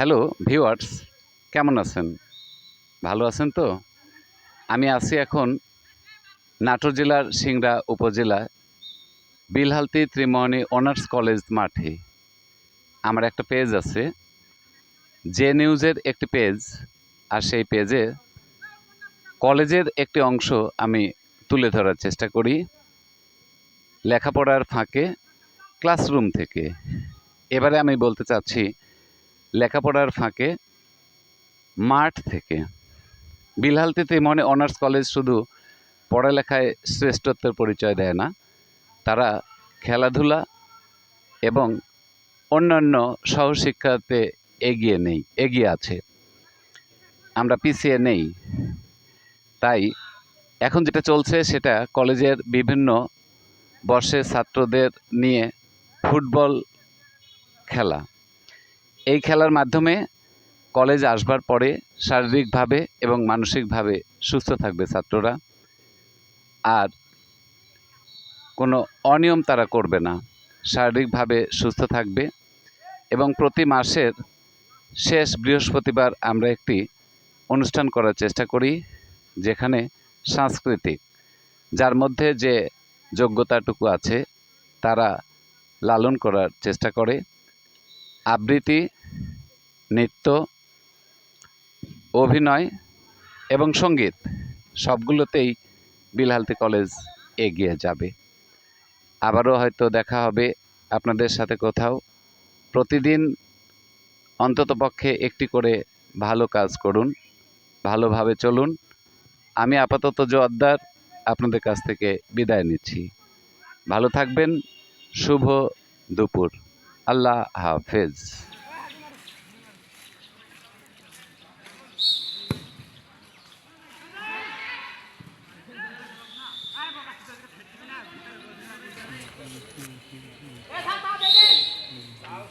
Hello viewers, কেমন আছেন? ভালো আছেন তো? আমি আছি এখন নাটোর জেলার সিংড়া উপজেলা, বিলহালতি ত্রিমোহনী অনার্স কলেজ মাঠে। আমার একটা পেজ আছে জে নিউজের একটি পেজ, আর সেই পেজে কলেজের একটি অংশ আমি তুলে ধরার চেষ্টা করি, লেখাপড়ার ফাঁকে, ক্লাসরুম থেকে। এবারে আমি বলতে চাচ্ছি লেখাপড়ার ফাঁকে মাঠ থেকে। বিলহালতিতে মনে অনার্স কলেজ শুধু পড়ালেখায় শ্রেষ্ঠত্বের পরিচয় দেয় না, তারা খেলাধুলা এবং অন্যান্য সহশিক্ষাতে এগিয়ে নেই, এগিয়ে আছে। আমরা পিছিয়ে নেই। তাই এখন যেটা চলছে সেটা কলেজের বিভিন্ন বর্ষের ছাত্রদের নিয়ে ফুটবল খেলা। এই খেলার মাধ্যমে কলেজ আসবার পরে শারীরিকভাবে এবং মানসিকভাবে সুস্থ থাকবে ছাত্ররা। আর কোনো অনিয়ম তারা করবে না, শারীরিকভাবে সুস্থ থাকবে এবং প্রতি মাসের শেষ বৃহস্পতিবার আমরা একটি অনুষ্ঠান করার চেষ্টা করি, যেখানে সাংস্কৃতিক, যার মধ্যে যে যোগ্যতাটুকু আছে, তারা লালন করার চেষ্টা করে। আবৃত্তি নৃত্য, অভিনয় এবং সংগীত সবগুলোতেই বিলহালতি কলেজ এগিয়ে যাবে। আবারও হয়তো দেখা হবে আপনাদের সাথে কোথাও। প্রতিদিন অন্ততপক্ষে একটি করে ভালো কাজ করুন, ভালোভাবে চলুন। আমি আপাতত জোয়াদ্দার আপনাদের কাছ থেকে বিদায় নিচ্ছি। ভালো থাকবেন, শুভ দুপুর। আল্লাহ হাফেজ।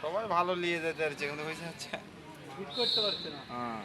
সবাই ভালো নিয়ে যেতে পারছে কিন্তু করতে পারছে না। হ্যাঁ।